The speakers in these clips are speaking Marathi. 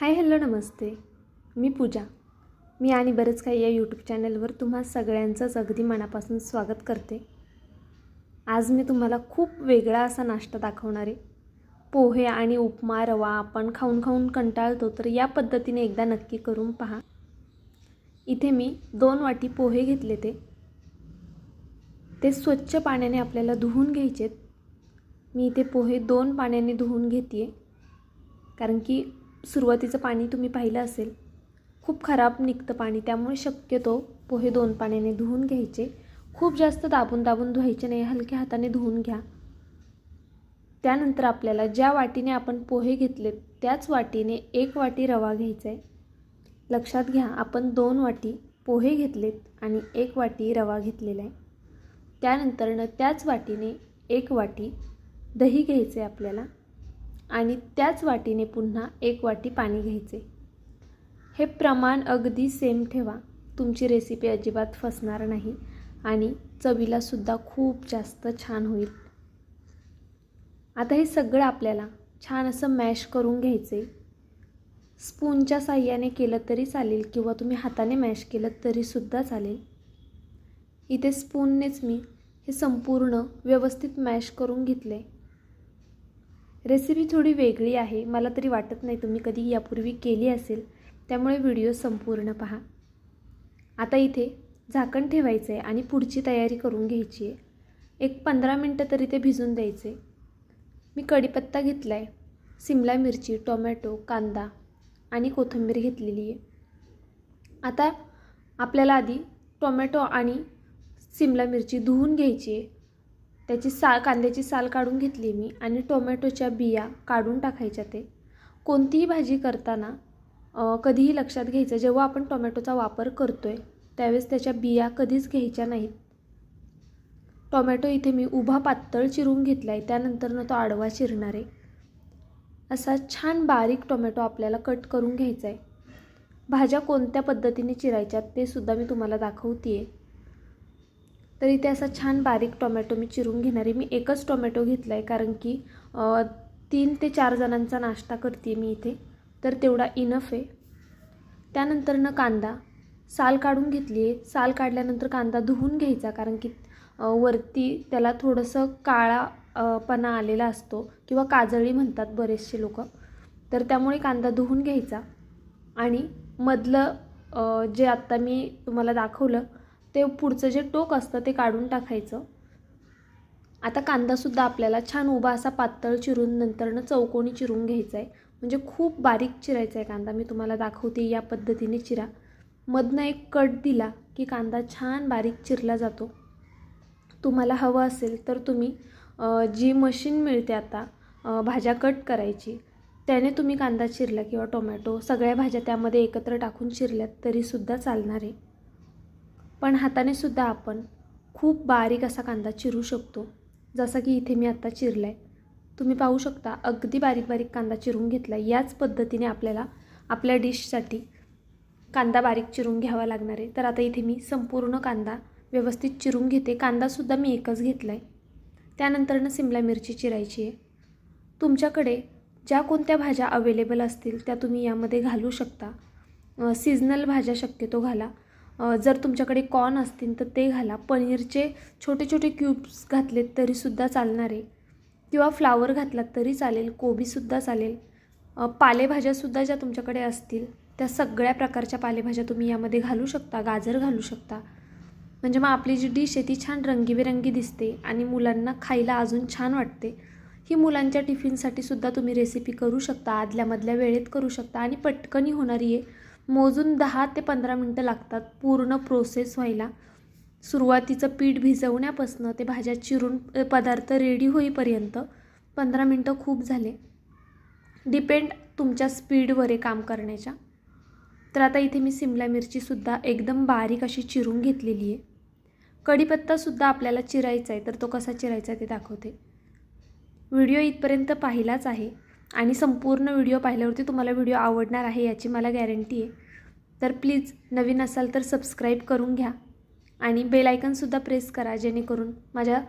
हाय हॅलो नमस्ते. मी पूजा. मी आणि बरंच काही या यूट्यूब चॅनलवर तुम्हा सगळ्यांचंच अगदी मनापासून स्वागत करते. आज मी तुम्हाला खूप वेगळा असा नाश्ता दाखवणार आहे. पोहे आणि उपमा रवा आपण खाऊन खाऊन कंटाळतो तर या पद्धतीने एकदा नक्की करून पहा. इथे मी दोन वाटी पोहे घेतले ते. ते स्वच्छ पाण्याने आपल्याला धुवून घ्यायचेत. मी इथे पोहे दोन पाण्याने धुवून घेते कारण की सुरुवातीचं पाणी तुम्ही पाहिलं असेल. खूप खराब निघतं पाणी त्यामुळे शक्यतो पोहे दोन पाण्याने धुवून घ्यायचे. खूप जास्त दाबून दाबून धुवायचे नाही हलक्या हाताने धुवून घ्या. त्यानंतर आपल्याला ज्या वाटीने आपण पोहे घेतलेत त्याच वाटीने एक वाटी रवा घ्यायचा आहे लक्षात घ्या आपण दोन वाटी पोहे घेतलेत आणि एक वाटी रवा घेतलेला आहे त्यानंतरनं त्याच वाटीने एक वाटी दही घ्यायचे आहे आपल्याला. आणि त्याच वाटीने पुन्हा एक वाटी पाणी घ्यायचे. हे प्रमाण अगदी सेम ठेवा. तुमची रेसिपी अजिबात फसणार नाही आणि चवीलासुद्धा खूप जास्त छान होईल. आता हे सगळं आपल्याला छान असं मॅश करून घ्यायचे. स्पूनच्या साह्याने केलं तरी चालेल किंवा तुम्ही हाताने मॅश केलं तरीसुद्धा चालेल. इथे स्पूननेच मी हे संपूर्ण व्यवस्थित मॅश करून घेतले रेसिपी थोडी वेगळी आहे. मला तरी वाटत नाही तुम्ही कधी यापूर्वी केली असेल. त्यामुळे व्हिडिओ संपूर्ण पहा. आता इथे झाकण ठेवायचं आहे आणि पुढची तयारी करून घ्यायची आहे. एक पंधरा मिनटं तरी ते भिजून द्यायचे मी कढीपत्ता घेतला आहे सिमला मिरची टोमॅटो कांदा आणि कोथिंबीर घेतलेली आहे. आता आपल्याला आधी टोमॅटो आणि सिमला मिरची धुवून घ्यायची आहे. त्याची साल कांद्याची साल काढून घेतली मी आणि टोमॅटोच्या बिया काढून टाकायच्या ते. कोणतीही भाजी करताना कधीही लक्षात घ्यायचं जेव्हा आपण टोमॅटोचा वापर करतो आहे त्यावेळेस त्याच्या बिया कधीच घ्यायच्या नाहीत. टोमॅटो इथे मी उभा पातळ चिरून घेतला आहे त्यानंतरनं तो आडवा चिरणार आहे. असा छान बारीक टोमॅटो आपल्याला कट करून घ्यायचा आहे भाज्या कोणत्या पद्धतीने चिरायच्यात ते सुद्धा मी तुम्हाला दाखवते आहे तर इथे असा छान बारीक टोमॅटो मी चिरून घेणार आहे. मी एकच टोमॅटो घेतला आहे कारण की तीन ते चार जणांचा नाश्ता करते मी इथे. तर तेवढा इनफ आहे. त्यानंतरनं कांदा. साल काढून घेतली आहे. साल काढल्यानंतर कांदा धुवून घ्यायचा कारण की वरती त्याला थोडंसं काळापणा आलेला असतो किंवा काजळी म्हणतात बरेचसे लोक. तर त्यामुळे कांदा धुवून घ्यायचा. आणि मधलं जे आत्ता मी तुम्हाला दाखवलं ते पुढचं जे टोक असतं ते काढून टाकायचं. आता कांदासुद्धा आपल्याला छान उभा असा पातळ चिरून नंतरनं चौकोनी चिरून घ्यायचा आहे म्हणजे खूप बारीक चिरायचा आहे कांदा. मी तुम्हाला दाखवते या पद्धतीने चिरा. मधनं एक कट दिला की कांदा छान बारीक चिरला जातो. तुम्हाला हवं असेल तर तुम्ही जी मशीन मिळते आता भाज्या कट करायची त्याने तुम्ही कांदा चिरला किंवा टोमॅटो सगळ्या भाज्या त्यामध्ये एकत्र टाकून चिरल्यात तरीसुद्धा चालणार. आहे पण हाताने सुद्धा आपण खूप बारीक असा कांदा चिरू शकतो. जसा की इथे मी आत्ता चिरला आहे तुम्ही पाहू शकता अगदी बारीक बारीक कांदा चिरून घेतला. याच पद्धतीने आपल्याला आपल्या डिशसाठी कांदा बारीक चिरून घ्यावा लागणार आहे. तर आता इथे मी संपूर्ण कांदा व्यवस्थित चिरून घेते. कांदासुद्धा मी एकच घेतला आहे त्यानंतरनं सिमला मिरची चिरायची आहे. तुमच्याकडे ज्या कोणत्या भाज्या अवेलेबल असतील त्या तुम्ही यामध्ये घालू शकता. सीजनल भाज्या शक्यतो घाला. जर तुमच्याकडे कॉर्न असतील तर ते घाला. पनीरचे छोटे छोटे क्यूब्स घातलेत तरीसुद्धा चालणार. आहे किंवा फ्लावर घातलात तरी चालेल कोबीसुद्धा चालेल. पालेभाज्यासुद्धा ज्या तुमच्याकडे असतील त्या सगळ्या प्रकारच्या पालेभाज्या तुम्ही यामध्ये घालू शकता गाजर घालू शकता. म्हणजे मग आपली जी डिश आहे ती छान रंगीबेरंगी दिसते आणि मुलांना खायला अजून छान वाटते. ही मुलांच्या टिफिनसाठी सुद्धा तुम्ही रेसिपी करू शकता आदल्यामधल्या वेळेत करू शकता आणि पटकनी होणारी आहे. मोजून दहा ते पंधरा मिनटं लागतात पूर्ण प्रोसेस व्हायला. सुरुवातीचं पीठ भिजवण्यापासून ते भाज्या चिरून पदार्थ रेडी होईपर्यंत पंधरा मिनटं खूप झाले. डिपेंड तुमच्या स्पीडवर आहे काम करण्याच्या. तर आता इथे मी सिमला मिरचीसुद्धा एकदम बारीक अशी चिरून घेतलेली आहे. कढीपत्तासुद्धा आपल्याला चिरायचा आहे तर तो कसा चिरायचा ते दाखवते. व्हिडिओ इथपर्यंत पाहिलाच आहे. आणि संपूर्ण व्हिडिओ पाहिल्यावरती तुम्हाला व्हिडिओ आवडणार आहे याची मला गॅरंटी आहे. तर प्लीज नवीन असाल तर सबस्क्राईब करून घ्या आणि बेल आयकनसुद्धा प्रेस करा जेणेकरून माझ्या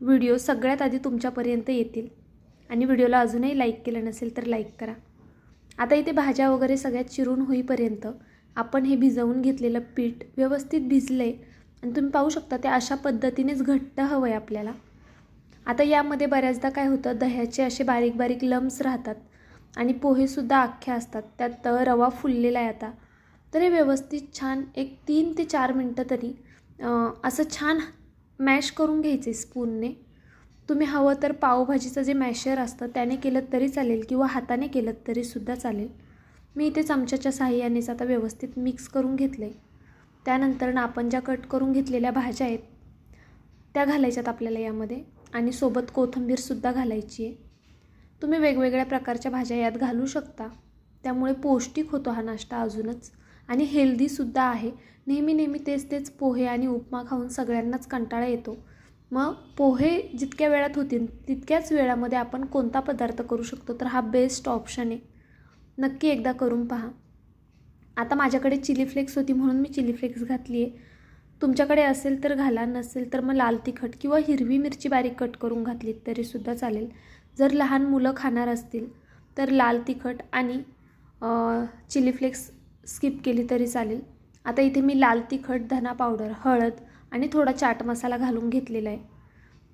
व्हिडिओ सगळ्यात आधी तुमच्यापर्यंत येतील. आणि व्हिडिओला अजूनही लाईक केलं नसेल तर लाईक करा. आता इथे भाज्या वगैरे सगळ्यात चिरून होईपर्यंत आपण हे भिजवून घेतलेलं पीठ व्यवस्थित भिजलं आहे आणि तुम्ही पाहू शकता ते अशा पद्धतीनेच घट्ट हवं आहे आपल्याला. आता यामध्ये बऱ्याचदा काय होतं दह्याचे असे बारीक बारीक लम्स राहतात आणि पोहेसुद्धा अख्खे असतात. त्यात रवा फुललेला आहे आता. तर हे व्यवस्थित छान एक तीन ते चार मिनटं तरी असं छान मॅश करून घ्यायचे स्पूनने. तुम्ही हवं तर पावभाजीचं जे मॅशर असतं त्याने केलं तरी चालेल किंवा हाताने केलं तरीसुद्धा चालेल. मी इथे चमच्याच्या साहाय्यानेच आता व्यवस्थित मिक्स करून घेतले त्यानंतर आपण ज्या कट करून घेतलेल्या भाज्या आहेत त्या घालायच्यात आपल्याला यामध्ये. आणि सोबत कोथिंबीरसुद्धा घालायची आहे. तुम्ही वेगवेगळ्या प्रकारच्या भाज्या यात घालू शकता. त्यामुळे पौष्टिक होतो हा नाश्ता अजूनच. आणि हेल्दीसुद्धा आहे. नेहमी नेहमी तेच तेच पोहे आणि उपमा खाऊन सगळ्यांनाच कंटाळा येतो. मग पोहे जितक्या वेळात होतील तितक्याच वेळामध्ये आपण कोणता पदार्थ करू शकतो? तर हा बेस्ट ऑप्शन आहे. नक्की एकदा करून पहा. आता माझ्याकडे चिली फ्लेक्स होती म्हणून मी चिली फ्लेक्स घातली आहे तुमच्याकडे असेल तर घाला नसेल तर मग लाल तिखट किंवा हिरवी मिरची बारीक कट करून घातली तरीसुद्धा चालेल. जर लहान मुलं खाणार असतील तर लाल तिखट आणि चिली फ्लेक्स स्किप केली तरी चालेल. आता इथे मी लाल तिखट धना पावडर हळद आणि थोडा चाट मसाला घालून घेतलेला आहे.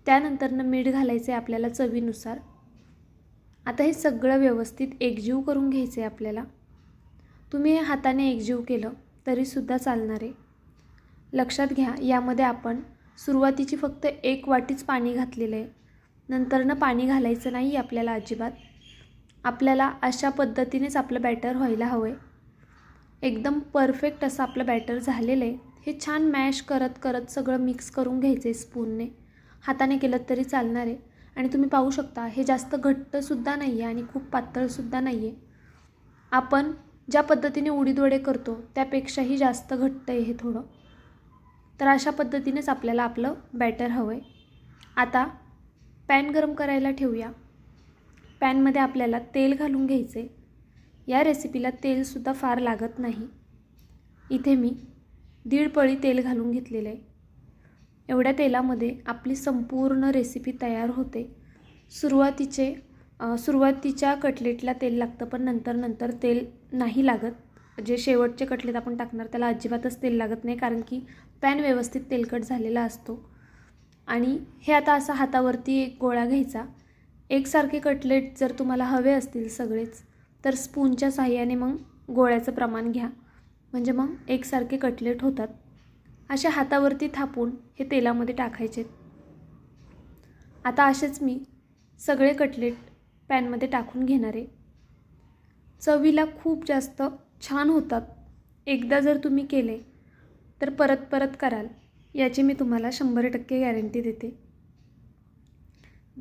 त्यानंतरनं मीठ घालायचं आहे आपल्याला चवीनुसार. आता हे सगळं व्यवस्थित एकजीव करून घ्यायचं आहे आपल्याला. तुम्ही हे हाताने एकजीव केलं तरीसुद्धा चालणार आहे. लक्षात घ्या यामध्ये आपण सुरुवातीची फक्त एक वाटीच पाणी घातलेलं आहे नंतरनं पाणी घालायचं नाही आपल्याला अजिबात. आपल्याला अशा पद्धतीनेच आपलं बॅटर व्हायला हवं आहे एकदम परफेक्ट असं आपलं बॅटर झालेलं आहे हे छान मॅश करत करत सगळं मिक्स करून घ्यायचं आहे स्पूनने. हाताने केलं तरी चालणार आहे आणि तुम्ही पाहू शकता हे जास्त घट्टसुद्धा नाही आहे आणि खूप पातळसुद्धा नाही आहे आपण ज्या पद्धतीने उडीदवडे करतो त्यापेक्षाही जास्त घट्ट आहे हे थोडं. तर अशा पद्धतीनेच आपल्याला आपलं बॅटर हवं आहे आता पॅन गरम करायला ठेवूया. पॅनमध्ये आपल्याला तेल घालून घ्यायचे या रेसिपीला तेलसुद्धा फार लागत नाही. इथे मी दीड पळी तेल घालून घेतलेलं आहे. एवढ्या तेलामध्ये आपली संपूर्ण रेसिपी तयार होते. सुरुवातीचे सुरुवातीच्या कटलेटला तेल लागतं पण नंतर नंतर तेल नाही लागत. जे शेवटचे कटलेट आपण टाकणार त्याला अजिबातच तेल लागत नाही कारण की पॅन व्यवस्थित तेलकट झालेला असतो. आणि हे आता असा हातावरती एक गोळा घ्यायचा. एकसारखे कटलेट जर तुम्हाला हवे असतील सगळेच तर स्पूनच्या साह्याने मग गोळ्याचं प्रमाण घ्या. म्हणजे मग एकसारखे कटलेट होतात. अशा हातावरती थापून हे तेलामध्ये टाकायचे. आता असेच मी सगळे कटलेट पॅनमध्ये टाकून घेणार. आहे चवीला खूप जास्त छान होतात. एकदा जर तुम्ही केले तर परत परत कराल. याची मी तुम्हाला शंभर टक्के गॅरंटी देते.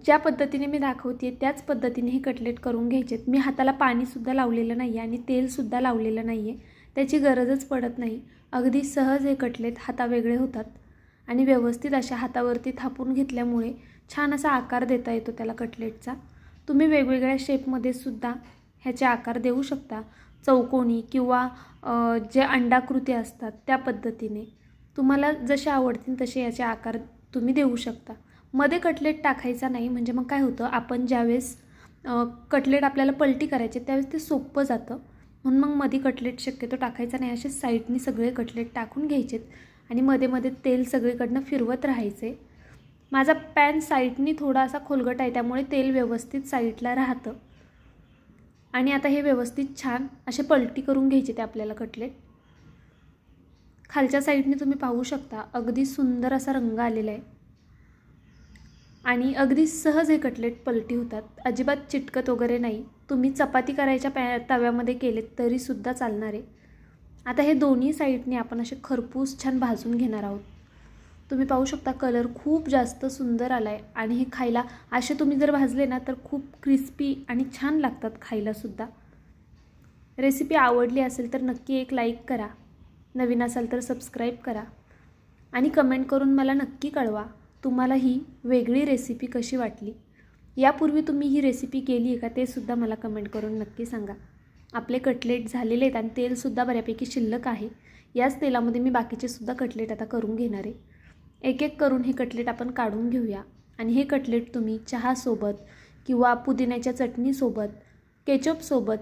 ज्या पद्धतीने मी दाखवते त्याच पद्धतीने हे कटलेट करून घ्यायचेत. मी हाताला पाणीसुद्धा लावलेलं नाही आहे आणि तेलसुद्धा लावलेलं नाही आहे त्याची गरजच पडत नाही. अगदी सहज हे कटलेट हातावेगळे होतात. आणि व्यवस्थित अशा हातावरती थापून घेतल्यामुळे छान असा आकार देता येतो त्याला कटलेटचा तुम्ही वेगवेगळ्या शेपमध्ये सुद्धा ह्याचे आकार देऊ शकता. चौकोनी किंवा जे अंडाकृती असतात त्या पद्धतीने. तुम्हाला जसे आवडतील तसे याचे आकार तुम्ही देऊ शकता. मध्ये कटलेट टाकायचा नाही म्हणजे मग काय होतं आपण ज्यावेळेस कटलेट आपल्याला पलटी करायचे त्यावेळेस ते सोपं जातं. म्हणून मग मध्ये कटलेट शक्यतो टाकायचा नाही असे साईडनी सगळे कटलेट टाकून घ्यायचेत. आणि मध्ये मध्ये तेल सगळीकडनं फिरवत राहायचे. माझा पॅन साईडनी थोडासा खोलगट आहे त्यामुळे तेल व्यवस्थित साईडला राहतं. आणि आता हे व्यवस्थित छान असे पलटी करून घ्यायचे ते आपल्याला कटलेट. खालच्या साईडने तुम्ही पाहू शकता अगदी सुंदर असा रंग आलेला आहे. आणि अगदी सहज हे कटलेट पलटी होतात. अजिबात चिटकत वगैरे नाही. तुम्ही चपाती करायच्या पॅ तव्यामध्ये केलेत तरीसुद्धा चालणार आहे. आता हे दोन्ही साईडने आपण असे खरपूस छान भाजून घेणार आहोत. तुम्ही पाहू शकता कलर खूप जास्त सुंदर आला आहे आणि हे खायला असे तुम्ही जर भाजले ना तर खूप क्रिस्पी आणि छान लागतात खायलासुद्धा रेसिपी आवडली असेल तर नक्की एक लाईक करा. नवीन असाल तर सबस्क्राईब करा. आणि कमेंट करून मला नक्की कळवा तुम्हाला ही वेगळी रेसिपी कशी वाटली. यापूर्वी तुम्ही ही रेसिपी केली आहे का ते सुद्धा मला कमेंट करून नक्की सांगा. आपले कटलेट झालेले आहेत आणि तेलसुद्धा बऱ्यापैकी शिल्लक आहे. याच तेलामध्ये मी बाकीचे सुद्धा कटलेट आता करून घेणार आहे. एक एक करून हे कटलेट आपण काढून घेऊया. आणि हे कटलेट तुम्ही चहासोबत किंवा पुदिन्याच्या चटणीसोबत केचपसोबत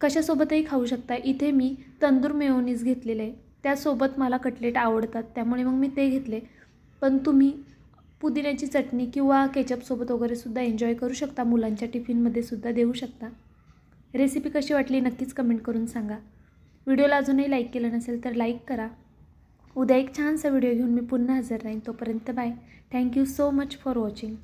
कशासोबतही खाऊ शकता. इथे मी तंदूर मेयोनीज घेतलेले आहे. त्यासोबत मला कटलेट आवडतात. त्यामुळे मग मी ते घेतले. पण तुम्ही पुदिन्याची चटणी किंवा केचपसोबत वगैरे सुद्धा एन्जॉय करू शकता. मुलांच्या टिफिनमध्ये सुद्धा देऊ शकता. रेसिपी कशी वाटली नक्कीच कमेंट करून सांगा. व्हिडिओला अजूनही लाईक केलं नसेल तर लाईक करा. उद्या एक छानसा व्हिडिओ घेऊन मी पुन्हा हजर राहीन. तोपर्यंत bye. Thank you so much for watching